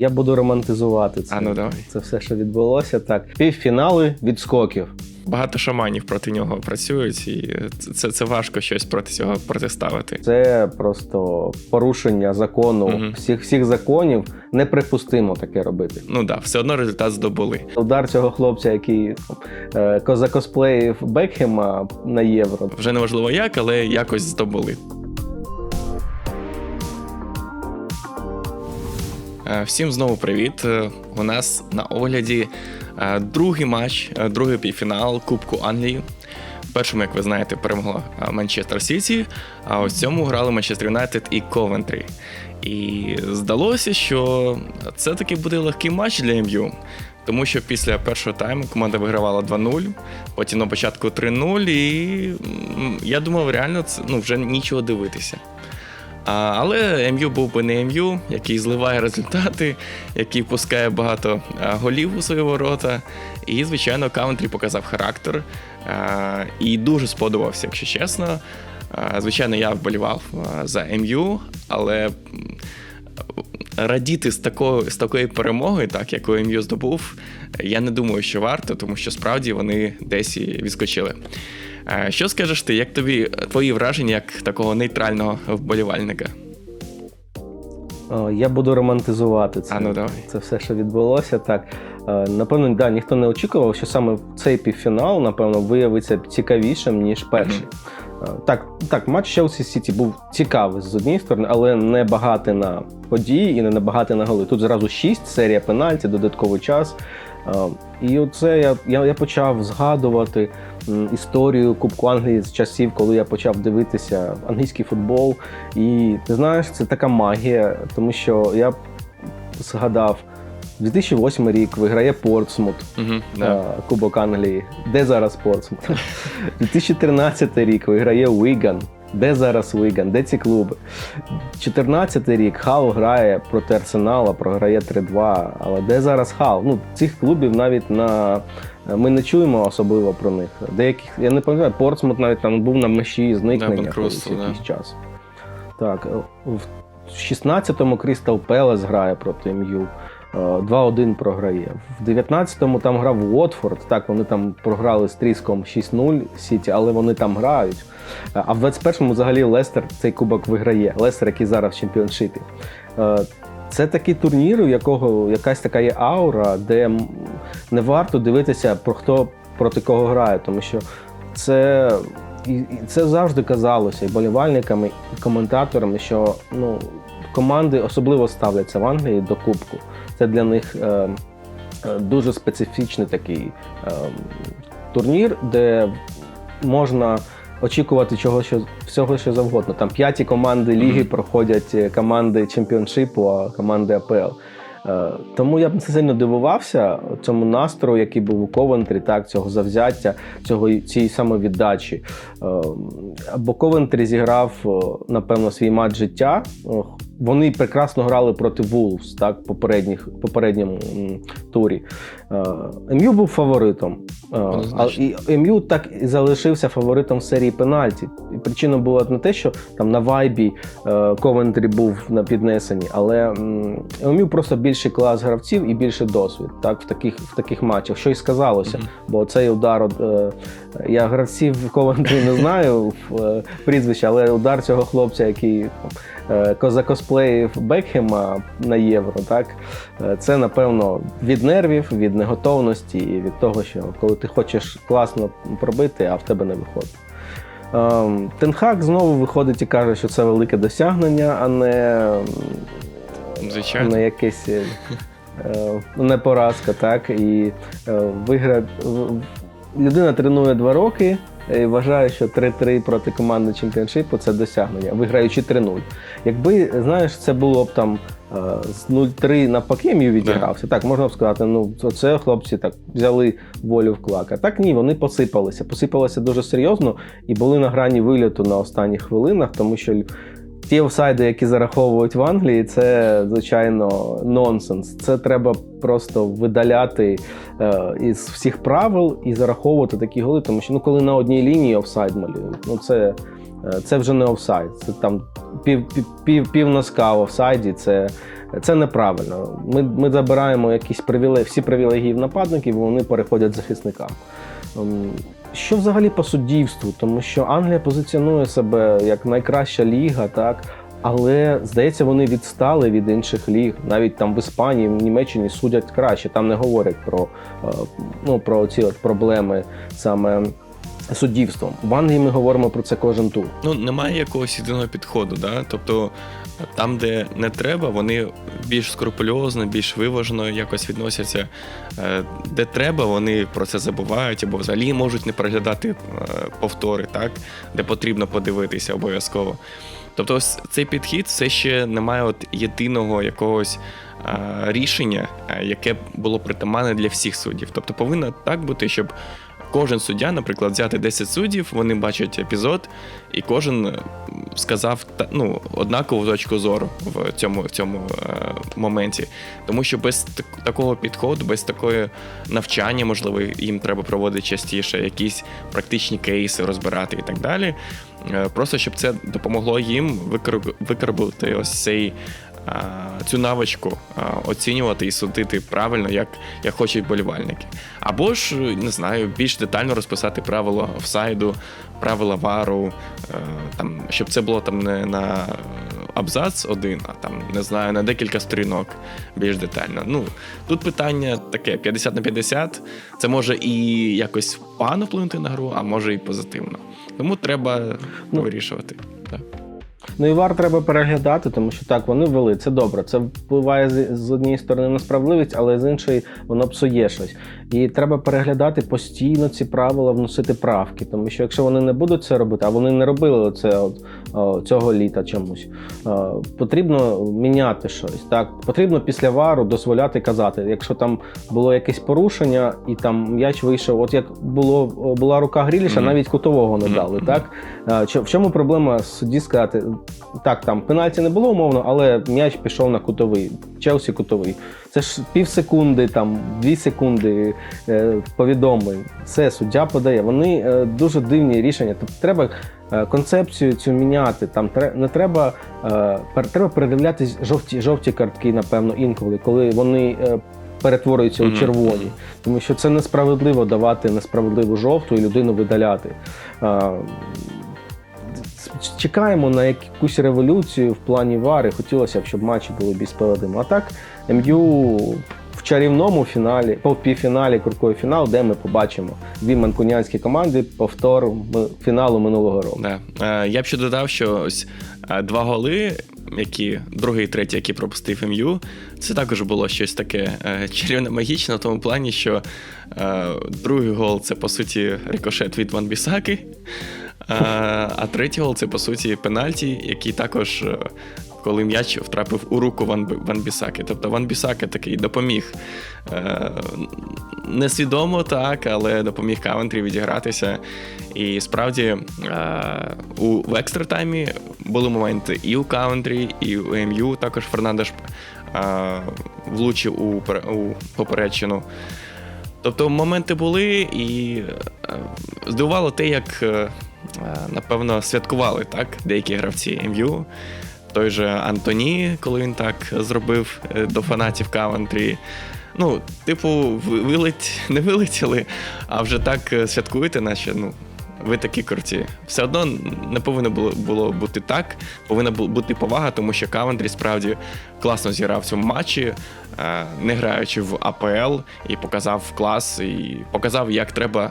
Я буду романтизувати це. А ну давай. Це все, що відбулося. Так, півфінали відскоків. Багато шаманів проти нього працюють, і це, це важко щось проти цього протиставити. Це просто порушення закону Мгм. всіх всіх законів. Неприпустимо таке робити. Ну да, все одно результат здобули. Удар цього хлопця, який е, закосплеїв Бекхема на євро. Вже не важливо як, але якось здобули. Всім знову привіт. Е, У нас на огляді е, другий матч, е, другий півфінал Кубку Англії. Першому, як ви знаєте, перемогла е, Манчестер Сіті, а ось цьому грали Манчестер Юнайтед і Ковентрі. І здалося, що це таки буде легкий матч для МЮ. Тому що після першого тайму команда вигравала 2-0, потім на початку 3-0, і я думав, реально це ну, вже нічого дивитися. Але МЮ був би не МЮ, який зливає результати, який пускає багато голів у свої ворота. І, звичайно, Каунтрі показав характер. І дуже сподобався, якщо чесно. Звичайно, я вболівав за МЮ, але радіти з такої, з такої перемоги, так яку МЮ здобув, я не думаю, що варто, тому що справді вони десь і відскочили. Е, Що скажеш ти, як тобі твої враження як такого нейтрального вболівальника? Я буду романтизувати це. А ну давай. Це все, що відбулося. Так Е, напевно, да, ніхто не очікував, що саме цей півфінал, напевно, виявиться цікавішим ніж перший. Е, Так, так, матч Челсі Сіті був цікавий з однієї сторони, але не багатий на події і не набагатий на голи. Тут зразу шість, серія пенальті, додатковий час. Е, І оце я, я, я почав згадувати історію Кубку Англії з часів, коли я почав дивитися англійський футбол. І ти знаєш, це така магія, тому що я згадав 2008 рік виграє Портсмут. Угу, Е, Кубок Англії. Де зараз Портсмут? 2013 рік виграє Уіган. Де зараз Уіган? Де ці клуби? 2014 рік Хал грає проти Арсенала, програє 3-2. Але де зараз Хал? Ну, цих клубів навіть на. Ми не чуємо особливо про них. Деяких, я не пам'ятаю, Портсмут навіть там був на межі зникнення да. якийсь час. Так, е, в 16-му Крістал Пелес грає проти МЮ. Е, 2-1 програє. В 19-му там грав Уотфорд. Так, вони там програли з тріском 6-0 Сіті, але вони там грають. Е, А в 21-му взагалі Лестер цей кубок виграє. Лестер, який зараз в чемпіоншипі. Це такий турнір, у якого якась така є аура, де не варто дивитися про хто проти кого грає, тому що це. І і це завжди казалося і болівальниками, і коментаторами, що ну, команди особливо ставляться в Англії до Кубку. Це для них е, е, дуже специфічний такий е, турнір, де можна очікувати чого що, всього, що завгодно. Там п'яті команди ліги проходять е, команди чемпіоншипу, а команди АПЛ. Е, Тому я б не сильно дивувався цьому настрою, який був у Ковентрі, так, цього завзяття, цього цієї самовіддачі. Е, Бо Ковентрі зіграв, напевно, свій матч життя. Вони прекрасно грали проти Вулфс, так, попередніх, попередньому турі. Е, МЮ був фаворитом. Е, А, і МЮ так і залишився фаворитом в серії пенальті. І причина була не те, що там на вайбі е, Ковентрі був на піднесенні, але МЮ просто більший клас гравців і більший досвід так, в, таких, в таких матчах, що і сказалося. Мгм. Бо цей удар, я гравців Ковентрі не знаю в, е, прізвища, але удар цього хлопця, який е, закосплеїв Бекхема на євро, так, е, це напевно від нервів, від неготовності і від того, що коли ти хочеш класно пробити, а в тебе не виходить. Ем, Тенхак знову виходить і каже, що це велике досягнення, а не, Звичайно. не якесь е, не поразка, так? І вигра... людина тренує два роки і вважає, що 3-3 проти команди чемпіоншипу це досягнення, виграючи 3-0. Якби, знаєш, це було б там е, з 0-3 на мій відігрався, так можна б сказати, ну це хлопці так взяли волю в клака. Так ні, вони посипалися. Посипалися дуже серйозно і були на грані виліту на останніх хвилинах, тому що ті офсайди, які зараховують в Англії, це звичайно нонсенс. Це треба просто видаляти е, із всіх правил і зараховувати такі голи, тому що ну коли на одній лінії офсайд малюють, ну це. е, Це вже не офсайд, це там пів, пів, пів, пів носка в офсайді, це Це неправильно. Ми, ми забираємо якісь привілеї, всі привілегії в нападників, і вони переходять захисникам. Ем, Що взагалі по суддівству? Тому що Англія позиціонує себе як найкраща ліга, так. Але здається, вони відстали від інших ліг. Навіть там в Іспанії, в Німеччині судять краще. Там не говорять про, е, ну, про ці от проблеми саме суддівством. В Англії ми говоримо про це кожен тур. Ну, немає якогось єдиного підходу, да? тобто там, де не треба, вони більш скрупульозно, більш виважено якось відносяться. Е, Де треба, вони про це забувають або взагалі можуть не переглядати е, повтори, так? де потрібно подивитися обов'язково. Тобто, ось цей підхід все ще немає от єдиного якогось е, рішення, яке було притаманне для всіх суддів. Тобто повинно так бути, щоб кожен суддя, наприклад, взяти 10 суддів, вони бачать епізод, і кожен е, сказав ну, однакову точку зору в цьому, в цьому е, моменті. Тому що без так- такого підходу, без такої навчання, можливо, їм треба проводити частіше, якісь практичні кейси розбирати і так далі. Е, Просто щоб це допомогло їм викор- викарбувати ось цей. А, Цю навичку оцінювати і судити правильно, як, як хочуть болівальники. Або ж, не знаю, більш детально розписати правила офсайду, правила вару, е, там, щоб це було там не на абзац один, а там, не знаю, на декілька сторінок більш детально. Ну, тут питання таке: 50 на 50. Це може і якось погано вплинути на гру, а може і позитивно. Тому треба Ну, вирішувати. Так. Ну і вар треба переглядати, тому що так вони ввели. Це добре. Це впливає з, з однієї сторони на справедливість, але з іншої воно псує щось. І треба переглядати постійно ці правила, вносити правки. Тому що якщо вони не будуть це робити, а вони не робили це от, о, цього літа чомусь, о, потрібно міняти щось. Так, потрібно після вару дозволяти казати, якщо там було якесь порушення, і там м'яч вийшов, от як було була рука Гріліша, Мгм. навіть кутового не дали. Так Е, в чому проблема судді сказати? Так, там пенальті не було умовно, але м'яч пішов на кутовий. Челсі кутовий. Це ж пів секунди, там дві секунди е, повідомлень. Все, суддя подає. Вони е, дуже дивні рішення. Тобто треба е, концепцію цю міняти. Там не треба, треба передивлятись жовті, жовті картки, напевно, інколи, коли вони. Перетворюються Мгм. у червоні, тому що це несправедливо давати несправедливу жовту і людину видаляти. Чекаємо на якусь революцію в плані вари. Хотілося б, щоб матчі були більш справедливими. А так, МЮ в чарівному фіналі, по півфіналі круковий фінал, де ми побачимо дві манкунянські команди, повтор фіналу минулого року. Да. Е, Я б ще додав, що ось е, два голи, які другий третій, які пропустив МЮ, це також було щось таке е, чарівне магічне в тому плані, що е, другий гол це по суті рикошет від Ван Бісаки. Е, А третій гол це по суті пенальті, який також. е, Коли м'яч втрапив у руку Ван, Ван Бісаки. Тобто Ван Бісаки такий допоміг е, несвідомо так, але допоміг Кавентрі відігратися. І справді е, у в екстратаймі були моменти і у Каунтрі, і у МЮ. Також Фернандеш е, влучив у, у попередчину. Тобто моменти були, і е, здивувало те, як е, напевно святкували так деякі гравці МЮ. Той же Антоні, коли він так зробив е, до фанатів Кавантрі. Ну, типу, ви- вилеть, не вилетіли, а вже так е, святкуєте, наче ну, ви такі круті. Все одно не повинно було, було бути так. Повинна бу- бути повага, тому що Кавандрі справді класно зіграв в цьому матчі, е, не граючи в АПЛ, і показав клас, і показав, як треба.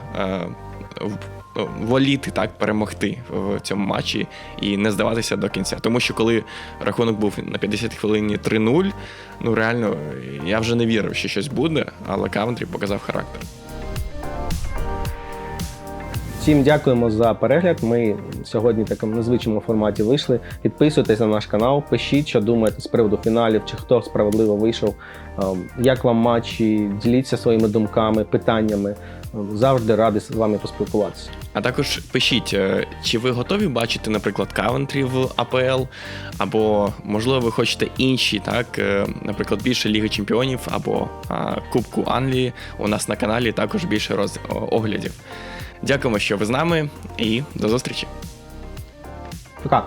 Е, воліти так перемогти в цьому матчі і не здаватися до кінця. Тому що коли рахунок був на 50 хвилині 3-0, ну реально я вже не вірив, що щось буде, але Кавентрі показав характер. Всім дякуємо за перегляд. Ми сьогодні в такому незвичному форматі вийшли. Підписуйтесь на наш канал, пишіть, що думаєте з приводу фіналів, чи хто справедливо вийшов. Ем, Як вам матчі, діліться своїми думками, питаннями. Ем, Завжди радий з вами поспілкуватися. А також пишіть, е, чи ви готові бачити, наприклад, Кавентрі в АПЛ, або можливо ви хочете інші, так, е, наприклад, більше Ліги Чемпіонів або Кубку Англії. У нас на каналі також більше роз... оглядів. Дякуємо, що ви з нами, і до зустрічі! Пока!